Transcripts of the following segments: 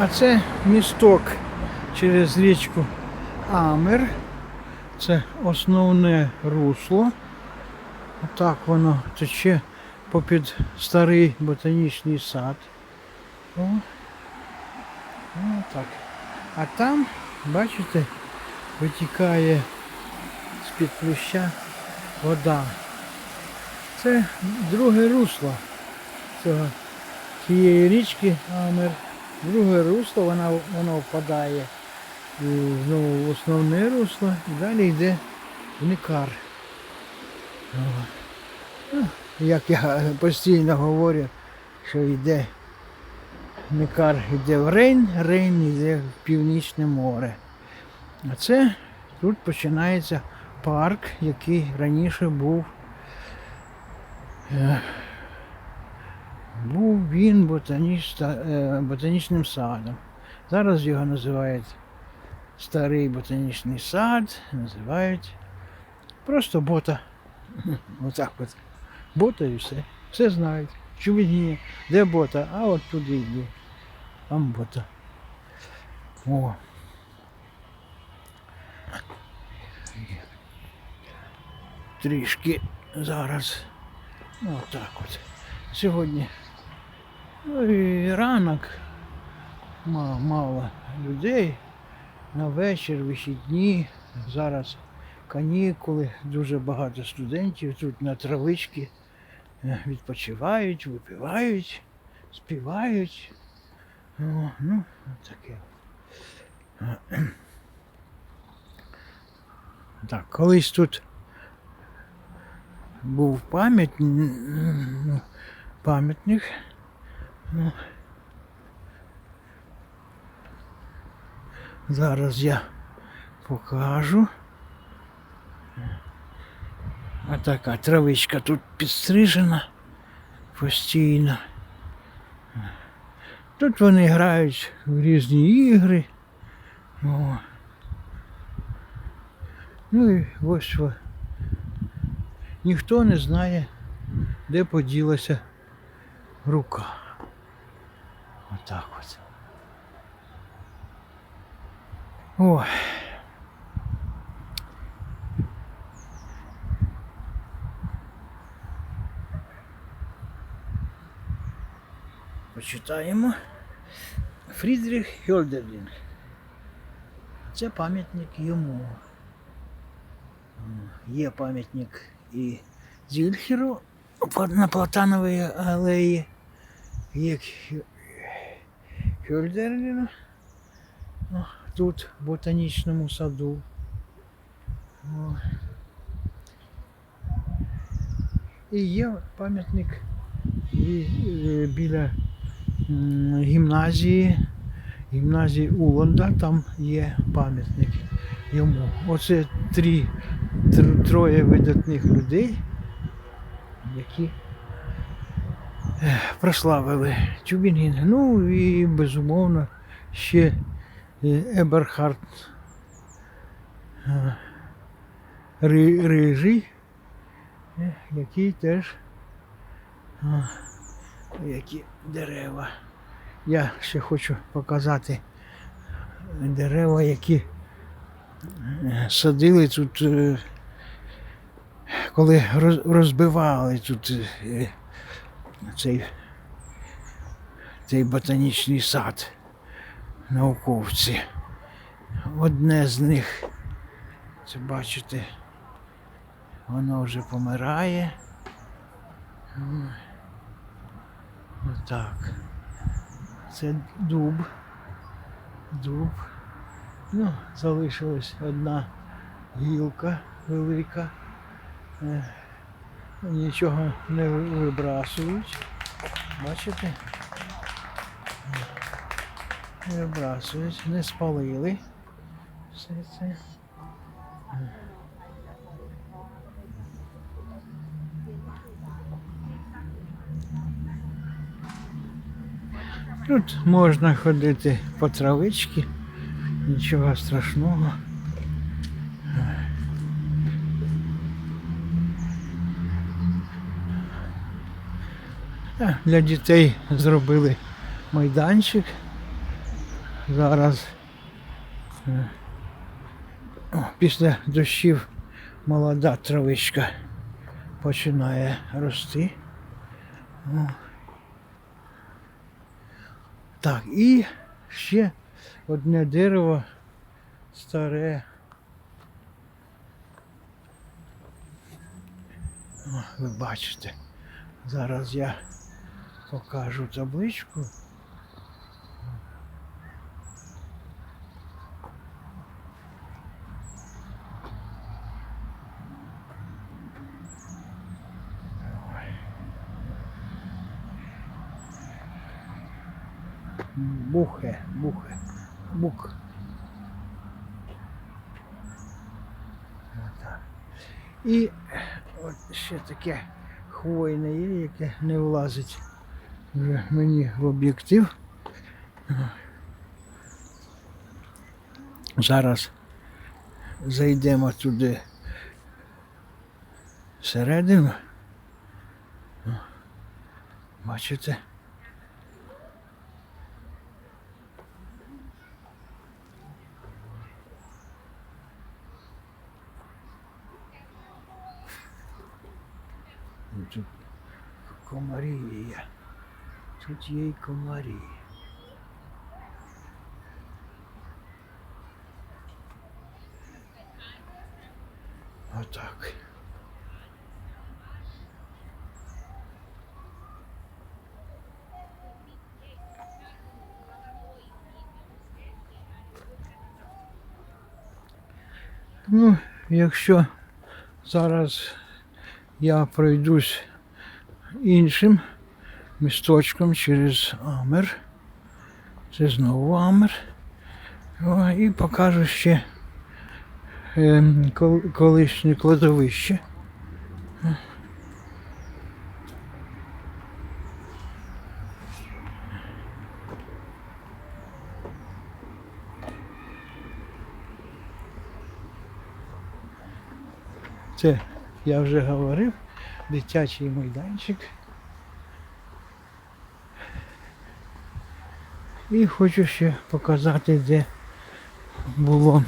А це місток через річку Амер. Це основне русло. Отак воно тече попід старий ботанічний сад. О. О, так. А там, бачите, витікає з-під плюща вода. Це друге русло цього, цієї річки Амер. Друге русло, вона, воно впадає і знову в основне русло і далі йде в Никар. Ну, Як я постійно говорю, що йде Никар йде в Рейн, Рейн йде в Північне море. А це тут починається парк, який раніше був. Він ботаніста, е, ботанічним садом. Зараз його називають старий ботанічний сад, називають просто бота. Отак от. Бота і все. Все знають. Чувні, де бота? А от туди йди. Там бота. О. Трішки зараз. Отак от. Сьогодні. Ну і ранок. Мало, людей. На вечір, вихідні. Зараз канікули, дуже багато студентів тут на травичці е, відпочивають, випивають, співають. О, ну, таке. Так, колись тут був пам'ятник, пам'ятник. Ну, зараз я покажу. А така травичка тут підстрижена постійно. Тут вони грають в різні ігри. О. Ну і ось ніхто не знає, де поділася рука. Отак от. Ой. Почитаємо. Фрідріх Хьольдерлінг. Це пам'ятник йому. Є пам'ятник і Зільхеру на Платановій алеї. Є Хю- Тут в ботанічному саду. О. І є пам'ятник е, біля гімназії, гімназії Уланда, там є пам'ятник йому. Оце три, троє видатних людей, які прославили Тюбінгін. Ну і безумовно ще е, Еберхард е, Рижий, е, який теж які дерева. Я ще хочу показати дерева, які садили тут, коли розбивали тут цей, цей ботанічний сад науковці. Одне з них, це бачите, воно вже помирає. Отак. Це дуб. Дуб. Ну, залишилась одна гілка велика. Нічого не вибрасують. Бачите? Не вибрасують, не спалили. Все це. Тут можна ходити по травичці, нічого страшного. Для дітей зробили майданчик. зараз е, після дощів молода травичка починає рости. Так, і ще одне дерево старе. Ви бачите. Зараз я покажу табличку. Бухе, бухе, бук. І от ще таке хвойне є, яке не влазить вже мені в об'єктив. Зараз зайдемо туди всередину. Бачите? Тут комарі є. Тут є й комарі. Отак. Ну, якщо зараз я пройдусь іншим Місточком через Амер. Це знову Амер. О, і покажу ще ем, колишнє кладовище. Це я вже говорив, дитячий майданчик. І хочу ще показати, де було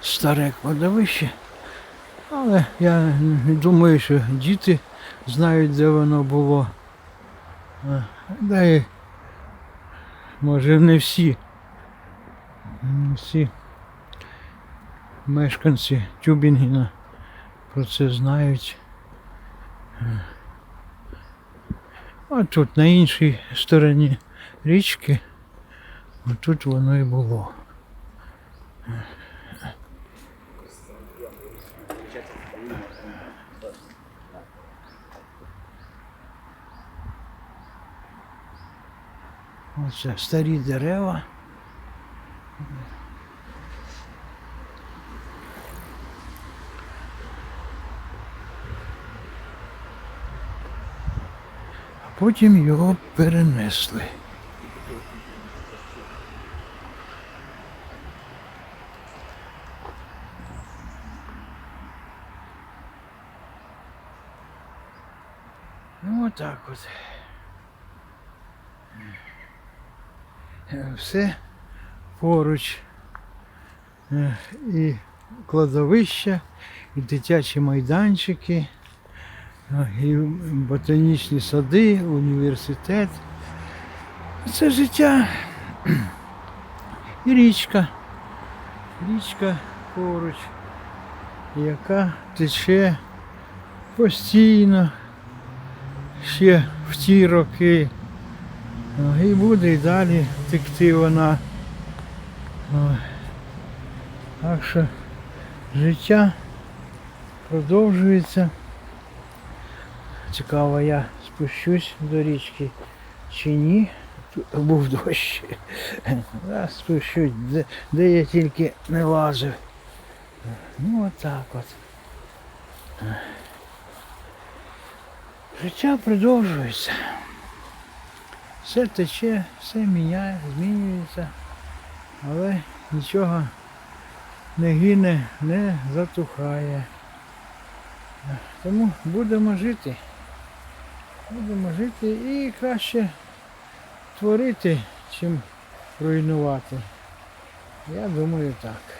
старе кладовище. Але я думаю, що діти знають, де воно було. Да і може не всі. Не всі мешканці Тюбінгена про це знають. А тут на іншій стороні річки, отут воно і було. Оце старі дерева. А потім його перенесли. Ну отак от. Все поруч. Е, І кладовища, і дитячі майданчики, е, і ботанічні сади, університет. Це життя. І річка. Річка поруч, яка тече постійно ще в ті роки. І буде і далі текти вона. Так що життя продовжується. Цікаво, я спущусь до річки чи ні. Тут був дощ. Я спущусь, де, де я тільки не лазив. Ну отак от. Життя продовжується. Все тече, все міняє, змінюється, але нічого не гине, не затухає. Тому будемо жити. Будемо жити і краще творити, чим руйнувати. Я думаю так.